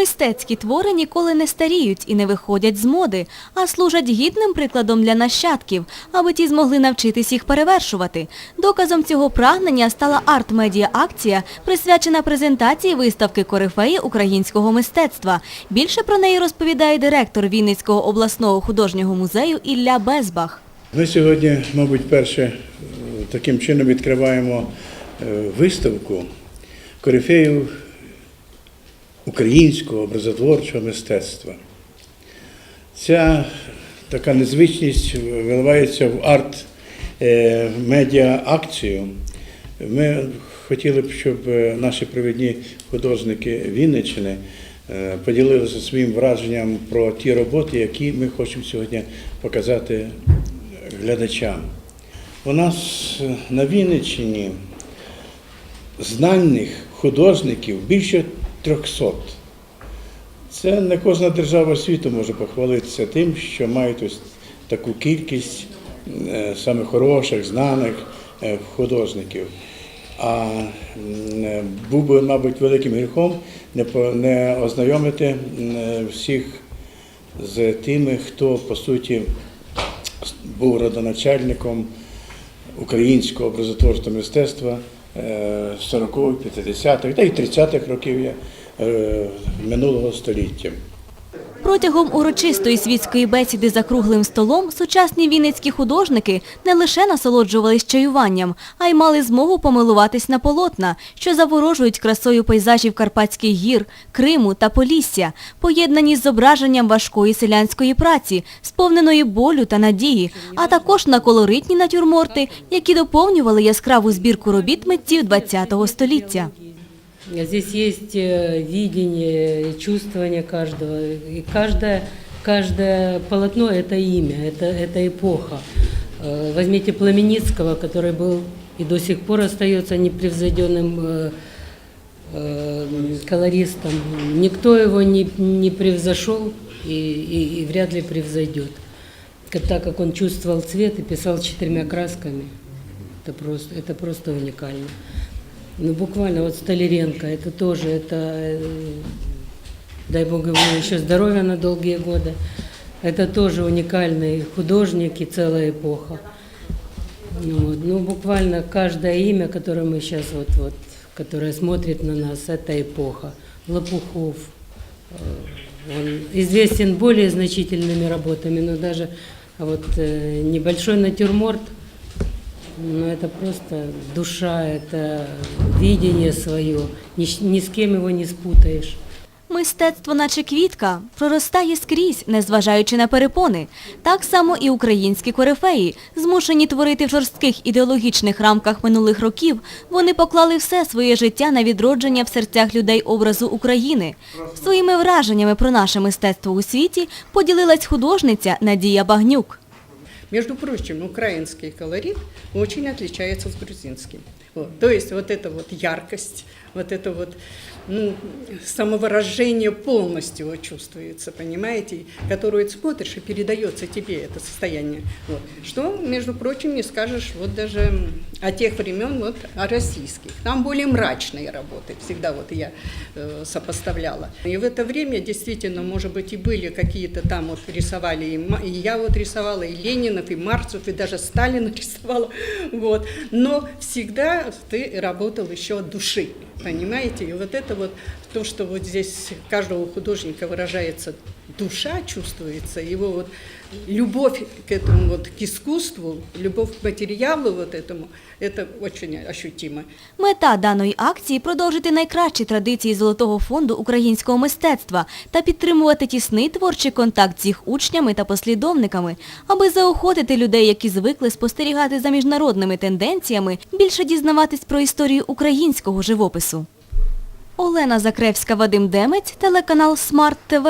Мистецькі твори ніколи не старіють і не виходять з моди, а служать гідним прикладом для нащадків, аби ті змогли навчитись їх перевершувати. Доказом цього прагнення стала арт-медіа-акція, присвячена презентації виставки корифеї українського мистецтва. Більше про неї розповідає директор Вінницького обласного художнього музею Ілля Безбах. Ми сьогодні, мабуть, перше е, таким чином відкриваємо е, виставку корифеїв українського образотворчого мистецтва. Ця така незвичність виливається в арт-медіа-акцію. Ми хотіли б, щоб е, наші провідні художники Вінниччини е, поділилися своїм враженням про ті роботи, які ми хочемо сьогодні показати глядачам. У нас е, на Вінниччині знальних художників більше 300. Це не кожна держава світу може похвалитися тим, що мають ось таку кількість е, саме хороших, знаних е, художників. А е, був би, мабуть, великим гріхом не, ознайомити всіх з тими, хто по суті був родоначальником українського образотворчого мистецтва 40-х, 50-х та й 30-х років е, минулого століття. Протягом урочистої світської бесіди за круглим столом сучасні вінницькі художники не лише насолоджувались чаюванням, а й мали змогу помилуватись на полотна, що заворожують красою пейзажів Карпатських гір, Криму та Полісся, поєднані з зображенням важкої селянської праці, сповненої болю та надії, а також на колоритні натюрморти, які доповнювали яскраву збірку робіт митців ХХ століття. Здесь есть э, видение, чувствование каждого. И каждое, каждое полотно – это имя, это, это эпоха. Э, Возьмите Пламеницкого, который был и до сих пор остается непревзойденным э, колористом. Никто его не, не превзошел и, и- и вряд ли превзойдет. Так как он чувствовал цвет и писал четырьмя красками, это просто, это просто уникально. Ну, буквально вот Столяренко, это тоже, это, э, дай бог ему еще здоровья на долгие годы, это тоже уникальный художник и целая эпоха. Вот, ну, буквально каждое имя, которое мы сейчас вот, вот, которое смотрит на нас, это эпоха. Лопухов, э, он известен более значительными работами, но даже вот э, небольшой натюрморт, ну, это просто душа, это видение свое. Ни, ни с кем его не спутаешь. Мистецтво, наче квітка, проростає скрізь, незважаючи на перепони. Так само і українські корифеї, змушені творити в жорстких ідеологічних рамках минулих років, вони поклали все своє життя на відродження в серцях людей образу України. Своїми враженнями про наше мистецтво у світі поділилась художниця Надія Багнюк. Между прочим, украинский колорит очень отличается с грузинским. Вот. То есть вот эта вот яркость, вот это вот ну, самовыражение полностью чувствуется, понимаете, которую ты смотришь и передается тебе это состояние. Вот. Что, между прочим, не скажешь вот даже о тех времен, вот о российских. Там более мрачные работы, всегда вот я э, сопоставляла. И в это время действительно, может быть, и были какие-то там вот рисовали, и, и я вот рисовала, и Ленинов, и Марцев, и даже Сталина рисовала, вот. Но всегда ты работал еще от души, понимаете? И вот это вот то, что вот здесь каждого художника выражается душа, чувствуется, его вот любовь к этому вот, к искусству, любовь к материалу вот этому, это очень ощутимо. Мета даної акції – продовжити найкращі традиції Золотого фонду українського мистецтва та підтримувати тісний творчий контакт з їх учнями та послідовниками, аби заохотити людей, які звикли спостерігати за міжнародними тенденціями, більше дізнаватись про історію українського живопису. Олена Закревська, Вадим Демець, телеканал Смарт ТВ.